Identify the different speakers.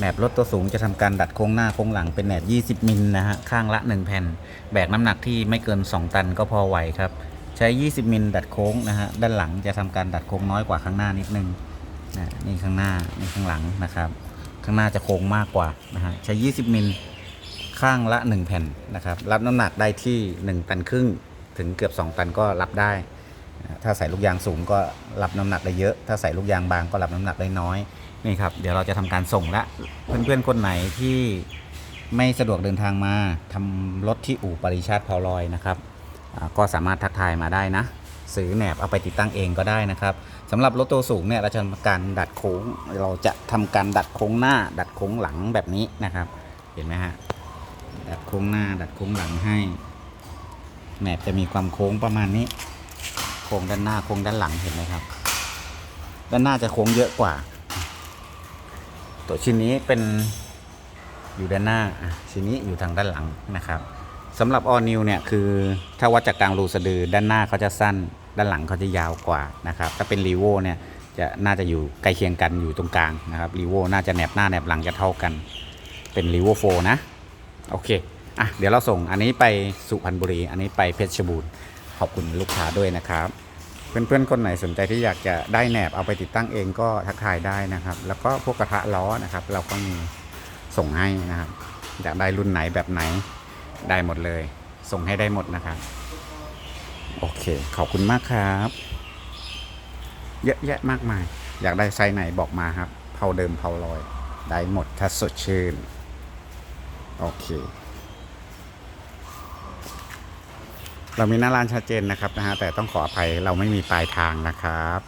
Speaker 1: แหนบรถตัวสูงจะทำการดัดโค้งหน้าโค้งหลังเป็นแหนบ 20 มิลนะฮะ ข้างละ 1 แผ่น แบกน้ำหนักที่ไม่เกิน 2 ตันก็พอไหวครับ ใช้ 20 มิลดัดโค้งนะฮะ ด้านหลังจะทำการดัดโค้งน้อยกว่าข้างหน้านิดนึงนะนี่ข้างหน้า นี่ข้างหลังนะครับ ข้างหน้าจะโค้งมากกว่านะฮะ ใช้ 20 มิลข้างละ 1 แผ่นนะครับ รับน้ำหนักได้ที่ 1 ตันครึ่ง ถึงเกือบ 2 ตันก็รับได้ ถ้าใส่ลูกยางสูงก็รับน้ำหนักได้เยอะ ถ้าใส่ลูกยางบางก็รับน้ำหนักได้น้อย นี่ครับ เดี๋ยวเราจะทำการส่งละเพื่อนๆคนไหนที่ไม่สะดวกเดินทางมาทำรถที่อู่ปริชาติพาลอยนะครับก็สามารถทักทายมาได้นะซื้อแหนบเอาไปติดตั้งเองก็ได้นะครับสำหรับรถตัวสูงเนี่ยเราจะทำการดัดโค้ง เราจะทำการดัดโค้งหน้า ดัดโค้งหลังแบบนี้นะครับ เห็นไหมฮะดัดโค้งหน้า ดัดโค้งหลังให้แหนบจะมีความโค้งประมาณนี้ โค้งด้านหน้าโค้งด้านหลังเห็นไหมครับ ด้านหน้าจะโค้งเยอะกว่า ตัวชิ้นนี้เป็นอยู่ด้านหน้าชิ้นนี้อยู่ทางด้านหลังนะครับสำหรับออนิวเนี่ยคือถ้าวัดจากกลางรูสะดือด้านหน้าเขาจะสั้น ด้านหลังเขาจะยาวกว่านะครับถ้าเป็นรีโวเนี่ยจะน่าจะอยู่ใกล้เคียงกันอยู่ตรงกลางนะครับรีโวน่าจะแนบหน้าแนบหลังจะเท่ากันเป็นรีโวโฟนะโอเคอะเดี๋ยวเราส่งอันนี้ไปสุพรรณบุรี อันนี้ไปเพชรบูรณ์ขอบคุณลูกค้าด้วยนะครับ เพื่อนๆคนไหนสนใจที่อยากจะได้แหนบเอาไปติดตั้งเองก็ทักทายได้นะครับ แล้วก็พวกกระทะล้อนะครับ เราก็มีส่งให้นะครับ อยากได้รุ่นไหนแบบไหนได้หมดเลย ส่งให้ได้หมดนะครับ โอเค ขอบคุณมากครับ เยอะแยะมากมาย อยากได้ไซส์ไหนบอกมาครับ เผาเดิมเผาลอย ได้หมดถ้าสดชื่น โอเค เรามีหน้าร้านชัดเจนนะครับนะฮะแต่ต้องขออภัยเราไม่มีปลายทางนะครับ